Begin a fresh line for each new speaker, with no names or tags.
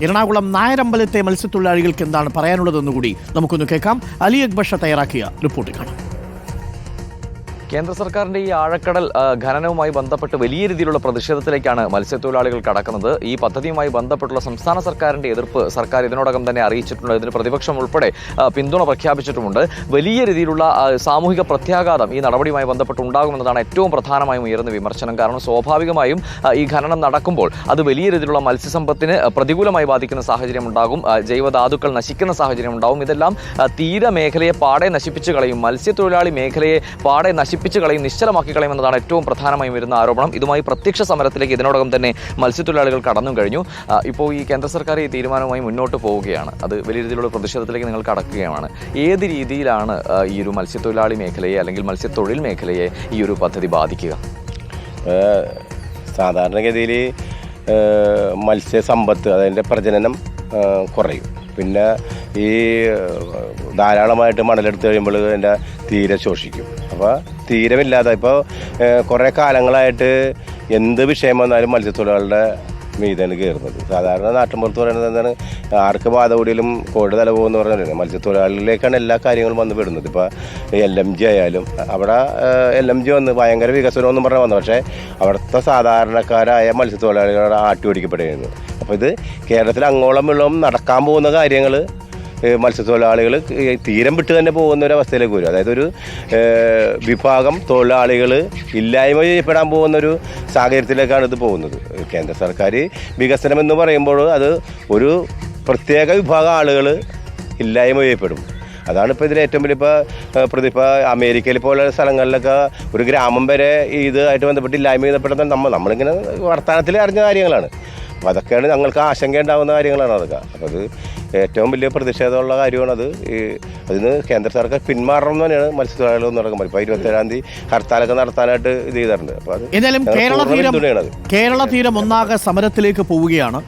എറണാകുളം നായരമ്പലത്തെ മത്സ്യത്തൊഴിലാളികൾക്ക് എന്താണ് പറയാനുള്ളതെന്നുകൂടി നമുക്കൊന്ന് കേൾക്കാം. അലി അക്ബഷ തയ്യാറാക്കിയ റിപ്പോർട്ട് കാണാം.
കേന്ദ്ര സർക്കാരിന്റെ ഈ ആഴക്കടൽ ഖനനവുമായി ബന്ധപ്പെട്ട് വലിയ രീതിയിലുള്ള പ്രതിഷേധത്തിലേക്കാണ് മത്സ്യത്തൊഴിലാളികൾ കടക്കുന്നത്. ഈ പദ്ധതിയുമായി ബന്ധപ്പെട്ടുള്ള സംസ്ഥാന സർക്കാരിന്റെ എതിർപ്പ് സർക്കാർ ഇതിനോടകം തന്നെ അറിയിച്ചിട്ടുണ്ട്. ഇതിന് പ്രതിപക്ഷം ഉൾപ്പെടെ പിന്തുണ പ്രഖ്യാപിച്ചിട്ടുമുണ്ട്. വലിയ രീതിയിലുള്ള സാമൂഹിക പ്രത്യാഘാതം ഈ നടപടിയുമായി ബന്ധപ്പെട്ട് ഉണ്ടാകുമെന്നതാണ് ഏറ്റവും പ്രധാനമായും ഉയർന്ന വിമർശനം. കാരണം സ്വാഭാവികമായും ഈ ഖനനം നടക്കുമ്പോൾ അത് വലിയ രീതിയിലുള്ള മത്സ്യസമ്പത്തിന് പ്രതികൂലമായി ബാധിക്കുന്ന സാഹചര്യം ഉണ്ടാകും ജൈവധാതുക്കൾ നശിക്കുന്ന സാഹചര്യം ഉണ്ടാകും ഇതെല്ലാം തീരമേഖലയെ പാടെ നശിപ്പിച്ചു കളയും. മത്സ്യത്തൊഴിലാളി മേഖലയെ പാടെ നശിപ്പിച്ചു കളയും നിശ്ചലമാക്കി കളയും എന്നതാണ് ഏറ്റവും പ്രധാനമായും വരുന്ന ആരോപണം. ഇതുമായി പ്രത്യക്ഷ സമരത്തിലേക്ക് ഇതിനോടകം തന്നെ മത്സ്യത്തൊഴിലാളികൾ കടന്നു കഴിഞ്ഞു. ഇപ്പോൾ ഈ കേന്ദ്ര സർക്കാർ ഈ തീരുമാനവുമായി മുന്നോട്ട് പോവുകയാണ്. അത് വലിയ രീതിയിലുള്ള പ്രതിഷേധത്തിലേക്ക് നിങ്ങൾ കടക്കുകയാണ്. ഏത് രീതിയിലാണ് ഈ ഒരു മത്സ്യത്തൊഴിലാളി മേഖലയെ അല്ലെങ്കിൽ മത്സ്യത്തൊഴിൽ മേഖലയെ ഈ ഒരു പദ്ധതി ബാധിക്കുക?
സാധാരണഗതിയിൽ മത്സ്യ സമ്പത്ത് അതിന്റെ പ്രജനനം കുറയും. പിന്നെ ഈ ധാരാളമായിട്ട് മണലെടുത്ത് കഴിയുമ്പോൾ അതിന്റെ തീരെ ശോഷിക്കും. അപ്പോൾ തീരമില്ലാതെ ഇപ്പോൾ കുറേ കാലങ്ങളായിട്ട് എന്ത് വിഷയം വന്നാലും മത്സ്യത്തൊഴിലാളികളുടെ മീതാണ് കയറുന്നത് സാധാരണ നാട്ടിൻപുറത്ത് പറയുന്നത് എന്താണ് ആർക്ക് ബാധ കൂടിയാലും കോഴി തല പോകുമെന്ന് പറഞ്ഞാൽ മത്സ്യത്തൊഴിലാളികളിലേക്കാണ് എല്ലാ കാര്യങ്ങളും വന്ന് പെടുന്നത്. ഇപ്പോൾ എൽ എം ജി ആയാലും അവിടെ എൽ എം ജി വന്ന് ഭയങ്കര വികസനം എന്നും പറഞ്ഞാൽ വന്നു. പക്ഷേ അവിടുത്തെ സാധാരണക്കാരായ മത്സ്യത്തൊഴിലാളികളെ ആട്ടി ഓടിക്കപ്പെടുകയായിരുന്നു അപ്പോൾ ഇത് കേരളത്തിൽ അങ്ങോളം വെള്ളം നടക്കാൻ പോകുന്ന കാര്യങ്ങൾ മത്സ്യത്തൊഴിലാളികൾ തീരം വിട്ട് തന്നെ പോകുന്ന ഒരു അവസ്ഥയിലേക്ക് വരും. അതായത് ഒരു വിഭാഗം തൊഴിലാളികൾ ഇല്ലായ്മ ചെയ്യപ്പെടാൻ പോകുന്ന ഒരു സാഹചര്യത്തിലേക്കാണ് ഇത് പോകുന്നത്. കേന്ദ്ര സർക്കാർ വികസനം എന്ന് പറയുമ്പോൾ അത് ഒരു പ്രത്യേക വിഭാഗം ആളുകൾ ഇല്ലായ്മ ചെയ്യപ്പെടും. അതാണ് ഇപ്പോൾ ഇതിൽ ഏറ്റവും വലിയ ഇപ്പോൾ പ്രതി ഇപ്പോൾ അമേരിക്കയിൽ പോലുള്ള സ്ഥലങ്ങളിലൊക്കെ ഒരു ഗ്രാമം വരെ ഇതുമായിട്ട് ബന്ധപ്പെട്ട് ഇല്ലായ്മ ചെയ്യപ്പെടുന്ന നമ്മൾ നമ്മളിങ്ങനെ വർത്തമാനത്തിൽ അറിഞ്ഞ കാര്യങ്ങളാണ്. അപ്പോൾ അതൊക്കെയാണ് ഞങ്ങൾക്ക് ആശങ്ക ഉണ്ടാകുന്ന കാര്യങ്ങളാണ് അതൊക്കെ. അപ്പോൾ അത് ഏറ്റവും വലിയ പ്രതിഷേധമുള്ള കാര്യമാണത് ഈ അതിന് കേന്ദ്ര സർക്കാർ പിന്മാറണം എന്ന് തന്നെയാണ് മത്സ്യത്തൊഴിലാളികൾ നടക്കുമ്പോൾ ഇപ്പോൾ ഇരുപത്തേഴാം തീയതി ഹർത്താലൊക്കെ നടത്താനായിട്ട് ഇത് ചെയ്തിട്ടുണ്ട്. അപ്പോൾ അത്
കേരള തീരം കേരള തീരം ഒന്നാകെ സമരത്തിലേക്ക് പോവുകയാണ്.